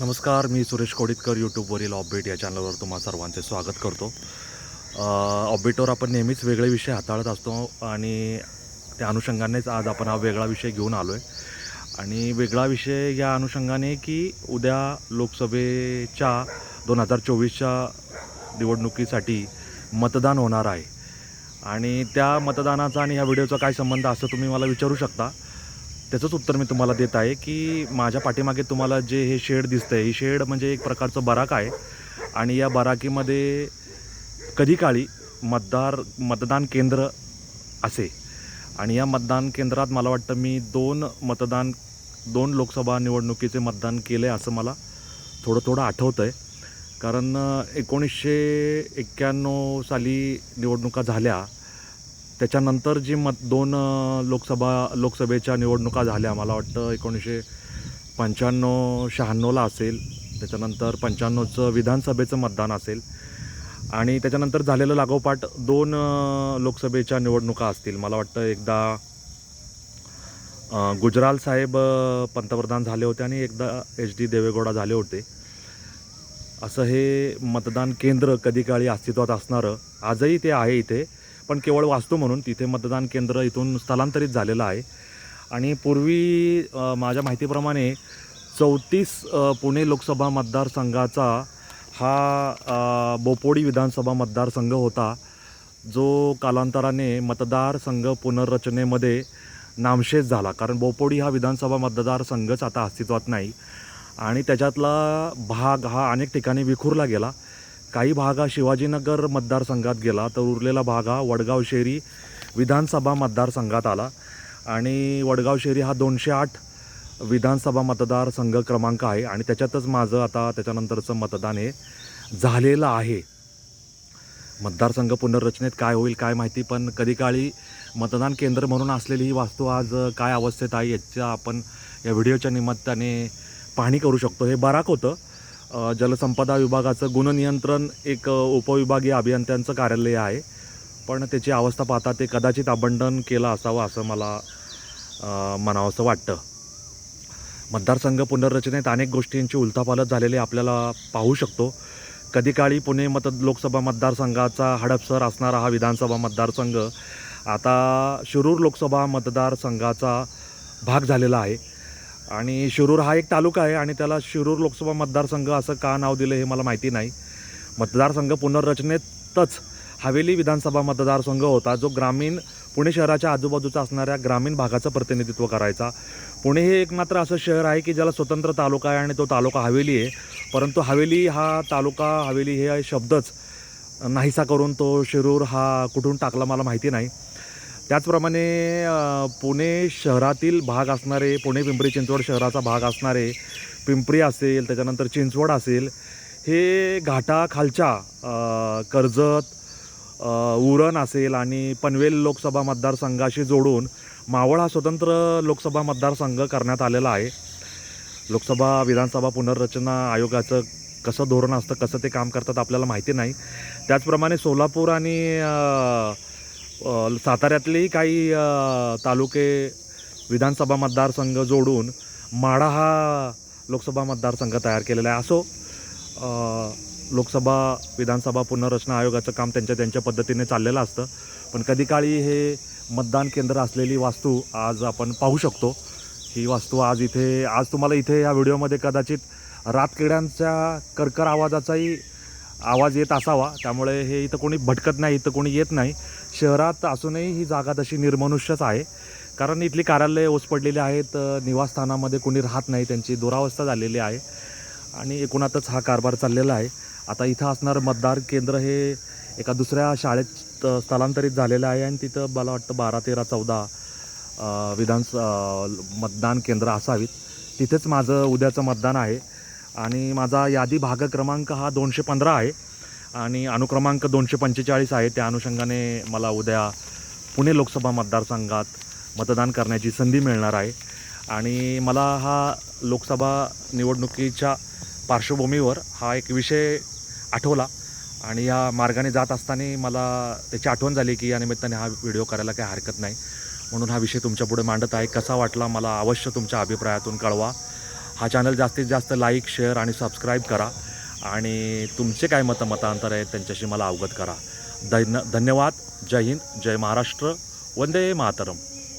नमस्कार मी सुरेश कोडितकर यूट्यूबवरील ऑपबेट या चॅनलवर तुम्हा सर्वांचे स्वागत करतो. ऑपबेटवर आपण नेहमीच वेगळे विषय हाताळत असतो आणि त्या अनुषंगानेच आज आपण हा वेगळा विषय घेऊन आलो आहे आणि वेगळा विषय या अनुषंगाने की उद्या लोकसभेच्या दोन हजार चोवीसच्या निवडणुकीसाठी मतदान होणार आहे. आणि त्या मतदानाचा आणि ह्या व्हिडिओचा काय संबंध असं तुम्ही मला विचारू शकता. त्याचंच उत्तर मी तुम्हाला देत आहे की माझ्या पाठीमागे तुम्हाला जे हे शेड दिसतं आहे ही शेड म्हणजे एक प्रकारचं बराक आहे. आणि या बराकीमध्ये कधी काळी मतदार मतदान केंद्र असे. आणि या मतदान केंद्रात मला वाटतं मी दोन मतदान दोन लोकसभा निवडणुकीचे मतदान केले असं मला थोडं थोडं आठवतं आहे कारण एकोणीसशे एक्क्याण्णव साली निवडणुका झाल्या त्याच्यानंतर जी मत दोन लोकसभा लोकसभेच्या निवडणुका झाल्या मला वाटतं एकोणीसशे पंच्याण्णव शहाण्णवला असेल. त्याच्यानंतर पंच्याण्णवचं विधानसभेचं मतदान असेल. आणि त्याच्यानंतर झालेलं लागोपाठ दोन लोकसभेच्या निवडणुका असतील. मला वाटतं एकदा गुजराल साहेब पंतप्रधान झाले होते आणि एकदा एच डी देवेगौडा झाले होते. असं हे मतदान केंद्र कधी काळी अस्तित्वात असणारं. आजही ते आहे इथे. पण केवळ वास्तू म्हणून तिथे मतदान केंद्र इथून स्थलांतरित झालेलं आहे. आणि पूर्वी माझ्या माहितीप्रमाणे चौतीस पुणे लोकसभा मतदारसंघाचा हा बोपोडी विधानसभा मतदारसंघ होता जो कालांतराने मतदारसंघ पुनर्रचनेमध्ये नामशेष झाला. कारण बोपोडी हा विधानसभा मतदारसंघच आता अस्तित्वात नाही. आणि त्याच्यातला भाग हा अनेक ठिकाणी विखुरला गेला. काही भाग हा शिवाजीनगर मतदारसंघात गेला तर उरलेला भाग हा वडगाव शेरी विधानसभा मतदारसंघात आला. आणि वडगाव शेरी हा दोनशे आठ विधानसभा मतदारसंघ क्रमांक आहे आणि त्याच्यातच माझं आता त्याच्यानंतरचं मतदान हे झालेलं आहे. मतदारसंघ पुनर्रचनेत काय होईल काय माहिती पण कधी काळी मतदान केंद्र म्हणून असलेली ही वास्तू आज काय अवस्थेत आहे याच्या आपण या व्हिडिओच्या निमित्ताने पाहणी करू शकतो. हे बराक होतं. जलसंपदा विभागाचं गुणनियंत्रण एक उपविभागीय अभियंत्यांचं कार्यालय आहे. पण त्याची अवस्था पाहता ते कदाचित अबंडन केलं असावं असं मला म्हणावंसं वाटतं. मतदारसंघ पुनर्रचनेत अनेक गोष्टींची उलथापालत झालेली आपल्याला पाहू शकतो. कधी काळी पुणे मत लोकसभा मतदारसंघाचा हडपसर असणारा हा विधानसभा मतदारसंघ आता शिरूर लोकसभा मतदारसंघाचा भाग झालेला आहे. आणि शिरूर हा एक तालुका आहे आणि त्याला शिरूर लोकसभा मतदारसंघ असं का नाव दिलं हे मला माहिती नाही. मतदारसंघ पुनर्रचनेतच हवेली विधानसभा मतदारसंघ होता जो ग्रामीण पुणे शहराच्या आजूबाजूचा असणाऱ्या ग्रामीण भागाचं प्रतिनिधित्व करायचा. पुणे हे एक मात्र असं शहर आहे की ज्याला स्वतंत्र तालुका आहे आणि तो तालुका हवेली आहे. परंतु हवेली हा तालुका हवेली हे शब्दच नाहीसा करून तो शिरूर हा कुठून टाकला मला माहिती नाही. त्याचप्रमाणे पुणे शहरातील भाग असणारे पुणे पिंपरी चिंचवड शहराचा भाग असणारे पिंपरी असेल त्याच्यानंतर चिंचवड असेल हे घाटाखालच्या कर्जत उरण असेल आणि पनवेल लोकसभा मतदारसंघाशी जोडून मावळ हा स्वतंत्र लोकसभा मतदारसंघ करण्यात आलेला आहे. लोकसभा विधानसभा पुनर्रचना आयोगाचं कसं धोरण असतं कसं ते काम करतात आपल्याला माहिती नाही. त्याचप्रमाणे सोलापूर आणि साताऱ्यातलेही काही तालुके विधानसभा मतदारसंघ जोडून माढा हा लोकसभा मतदारसंघ तयार केलेला आहे. असो लोकसभा विधानसभा पुनर्रचना आयोगाचं काम त्यांच्या त्यांच्या पद्धतीने चाललेलं असतं. पण कधी काळी हे मतदान केंद्र असलेली वास्तू आज आपण पाहू शकतो. ही वास्तू आज इथे आज तुम्हाला इथे या व्हिडिओमध्ये कदाचित रातकिड्यांच्या करकर आवाजाचाही आवाज येत असावा. त्यामुळे हे इथं कोणी भटकत नाही इथं कोणी येत नाही. शहरात असूनही ही जागा तशी निर्मनुष्यच आहे. कारण इथली कार्यालये ओस पडलेली आहेत निवासस्थानामध्ये कोणी राहत नाही त्यांची दुरावस्था झालेली आहे. आणि एकूणातच हा कारभार चाललेला आहे. आता इथं असणारं मतदार केंद्र हे एका दुसऱ्या शाळेत स्थलांतरित झालेलं आहे आणि तिथं मला वाटतं बारा तेरा चौदा विधान मतदान केंद्र असावीत. तिथेच माझं उद्याचं मतदान आहे. आणि माझा यादी भाग क्रमांक हा दोनशे पंधरा आहे. आणि अनुक्रमांक दोनशे पंचेचाळीस आहे. त्या अनुषंगाने मला उद्या पुणे लोकसभा मतदारसंघात मतदान करण्याची संधी मिळणार आहे. आणि मला हा लोकसभा निवडणुकीच्या पार्श्वभूमीवर हा एक विषय आठवला आणि या मार्गाने जात असताना मला त्याची आठवण झाली की या निमित्ताने हा व्हिडिओ करायला काही हरकत नाही. म्हणून हा विषय तुमच्यापुढे मांडत आहे. कसा वाटला मला अवश्य तुमच्या अभिप्रायातून कळवा. हा चॅनल जास्तीत जास्त लाईक शेअर आणि सबस्क्राईब करा. आणि तुमचे काय मतं मतांतर आहेत त्यांच्याशी मला अवगत करा. धन्य धन्यवाद. जय हिंद. जय महाराष्ट्र. वंदे मातरम.